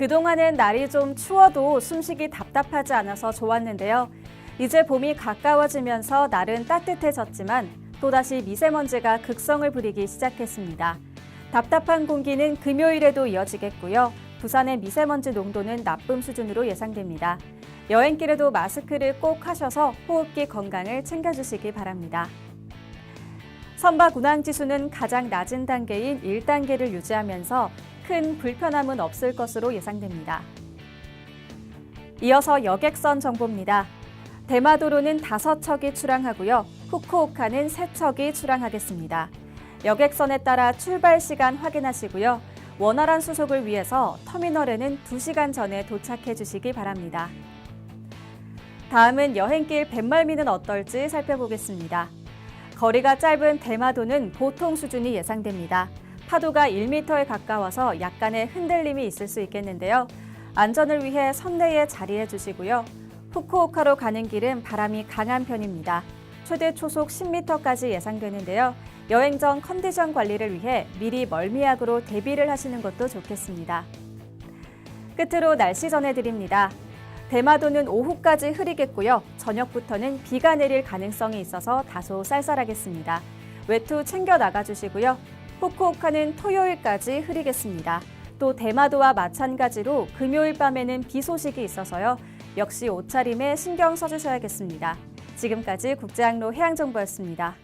그동안은 날이 좀 추워도 숨쉬기 답답하지 않아서 좋았는데요. 이제 봄이 가까워지면서 날은 따뜻해졌지만 또다시 미세먼지가 극성을 부리기 시작했습니다. 답답한 공기는 금요일에도 이어지겠고요. 부산의 미세먼지 농도는 나쁨 수준으로 예상됩니다. 여행길에도 마스크를 꼭 하셔서 호흡기 건강을 챙겨주시기 바랍니다. 선박 운항 지수는 가장 낮은 단계인 1단계를 유지하면서 큰 불편함은 없을 것으로 예상됩니다. 이어서 여객선 정보입니다. 대마도로는 다섯 척이 출항하고요. 후쿠오카는 세 척이 출항하겠습니다. 여객선에 따라 출발 시간 확인하시고요. 원활한 수속을 위해서 터미널에는 2시간 전에 도착해 주시기 바랍니다. 다음은 여행길 뱃멀미는 어떨지 살펴보겠습니다. 거리가 짧은 대마도는 보통 수준이 예상됩니다. 파도가 1m에 가까워서 약간의 흔들림이 있을 수 있겠는데요. 안전을 위해 선내에 자리해 주시고요. 후쿠오카로 가는 길은 바람이 강한 편입니다. 최대 초속 10m까지 예상되는데요. 여행 전 컨디션 관리를 위해 미리 멀미약으로 대비를 하시는 것도 좋겠습니다. 끝으로 날씨 전해드립니다. 대마도는 오후까지 흐리겠고요. 저녁부터는 비가 내릴 가능성이 있어서 다소 쌀쌀하겠습니다. 외투 챙겨 나가주시고요. 후쿠오카는 토요일까지 흐리겠습니다. 또 대마도와 마찬가지로 금요일 밤에는 비 소식이 있어서요. 역시 옷차림에 신경 써주셔야겠습니다. 지금까지 국제항로 해양정보였습니다.